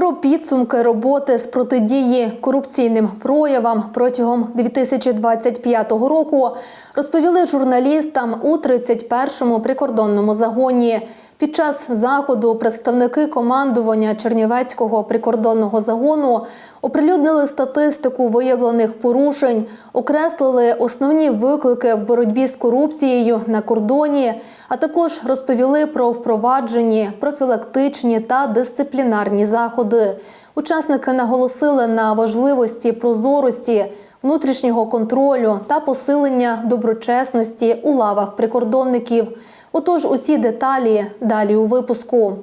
Про підсумки роботи з протидії корупційним проявам протягом 2025 року розповіли журналістам у 31-му прикордонному загоні. Під час заходу представники командування Чернівецького прикордонного загону оприлюднили статистику виявлених порушень, окреслили основні виклики в боротьбі з корупцією на кордоні, а також розповіли про впроваджені профілактичні та дисциплінарні заходи. Учасники наголосили на важливості прозорості, внутрішнього контролю та посилення доброчесності у лавах прикордонників. Отож, усі деталі далі у випуску.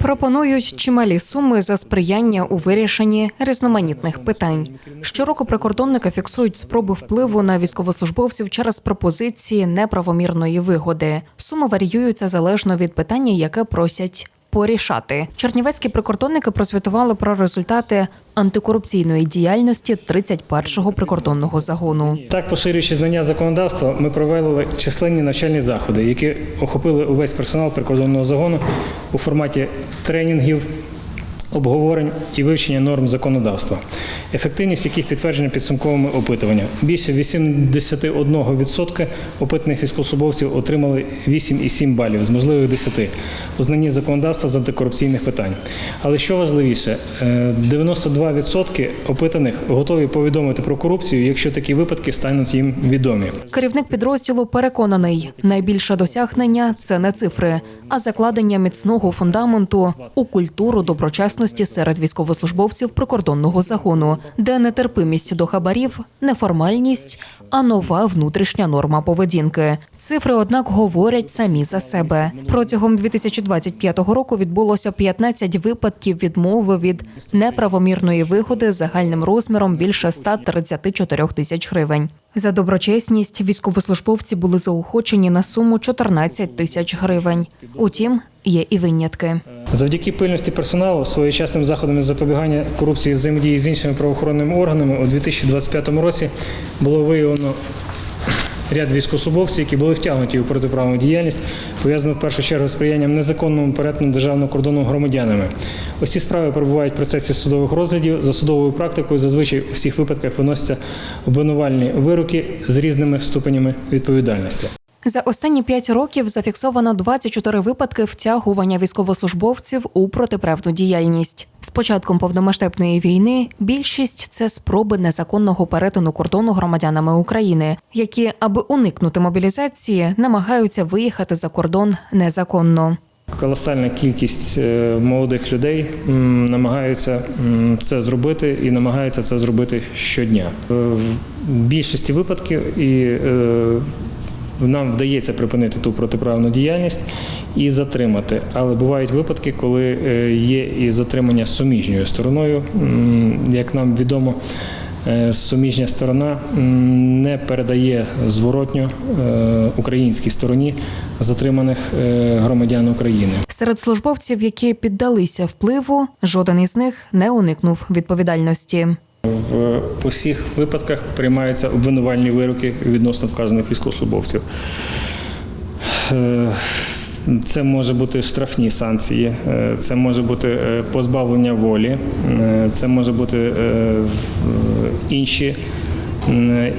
Пропонують чималі суми за сприяння у вирішенні різноманітних питань. Щороку прикордонники фіксують спроби впливу на військовослужбовців через пропозиції неправомірної вигоди. Суми варіюються залежно від питання, яке просять. Порішати чернівецькі прикордонники прозвітували про результати антикорупційної діяльності 31-го прикордонного загону. Так, поширюючи знання законодавства, ми провели численні навчальні заходи, які охопили увесь персонал прикордонного загону у форматі тренінгів, обговорень і вивчення норм законодавства, ефективність яких підтверджена підсумковими опитуваннями. Більше 81% опитаних військовослужбовців отримали 8,7 балів з можливих 10 у знанні законодавства з антикорупційних питань. Але що важливіше, е, 92% опитаних готові повідомити про корупцію, якщо такі випадки стануть їм відомі. Керівник підрозділу переконаний, найбільше досягнення це не цифри, а закладення міцного фундаменту у культуру доброчесності серед військовослужбовців прикордонного загону, де нетерпимість до хабарів не формальність, а нова внутрішня норма поведінки. Цифри, однак, говорять самі за себе. Протягом 2025 року відбулося 15 випадків відмови від неправомірної вигоди загальним розміром більше 134 тисяч гривень. За доброчесність військовослужбовці були заохочені на суму 14 тисяч гривень. Утім, є і винятки. Завдяки пильності персоналу, своєчасним заходам із запобігання корупції взаємодії з іншими правоохоронними органами у 2025 році було виявлено ряд військовослужбовців, які були втягнуті у протиправну діяльність, пов'язану в першу чергу з сприянням незаконному перетину державного кордону громадянами. Ці справи перебувають в процесі судових розглядів. За судовою практикою зазвичай у всіх випадках виносяться обвинувальні вироки з різними ступенями відповідальності. За останні п'ять років зафіксовано 24 випадки втягування військовослужбовців у протиправну діяльність. З початком повномасштабної війни більшість це спроби незаконного перетину кордону громадянами України, які, аби уникнути мобілізації, намагаються виїхати за кордон незаконно. Колосальна кількість е, молодих людей намагаються це зробити і намагаються це зробити щодня. Е, В більшості випадків і е, нам вдається припинити ту протиправну діяльність і затримати. Але бувають випадки, коли е, є і затримання суміжньою стороною. Як нам відомо, е, суміжня сторона не передає зворотньо е, українській стороні затриманих громадян України. Серед службовців, які піддалися впливу, жоден із них не уникнув відповідальності. В усіх випадках приймаються обвинувальні вироки відносно вказаних військовослужбовців. Е, Це може бути штрафні санкції, е, це може бути е, позбавлення волі, це може бути інші.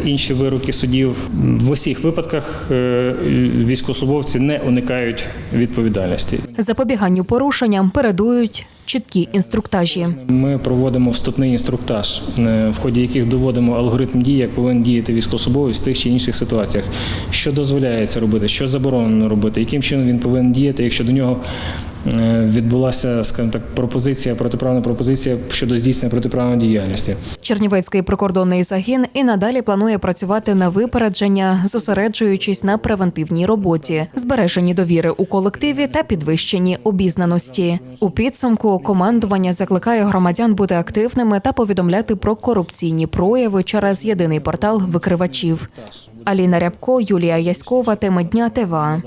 Інші вироки судів в усіх випадках е, військовослужбовці не уникають відповідальності. Запобіганню порушенням передують чіткі інструктажі. Ми проводимо вступний інструктаж, е, в ході яких доводимо алгоритм дії, як повинен діяти військовослужбовець в тих чи інших ситуаціях, що дозволяється робити, що заборонено робити, яким чином він повинен діяти, якщо до нього відбулася, скажімо так, пропозиція, протиправна пропозиція щодо здійснення протиправної діяльності. Чернівецький прикордонний загін і надалі планує працювати на випередження, зосереджуючись на превентивній роботі, збереженні довіри у колективі та підвищенні обізнаності. У підсумку командування закликає громадян бути активними та повідомляти про корупційні прояви через єдиний портал викривачів. Аліна Рябко, Юлія Яськова, тема дня ТВА.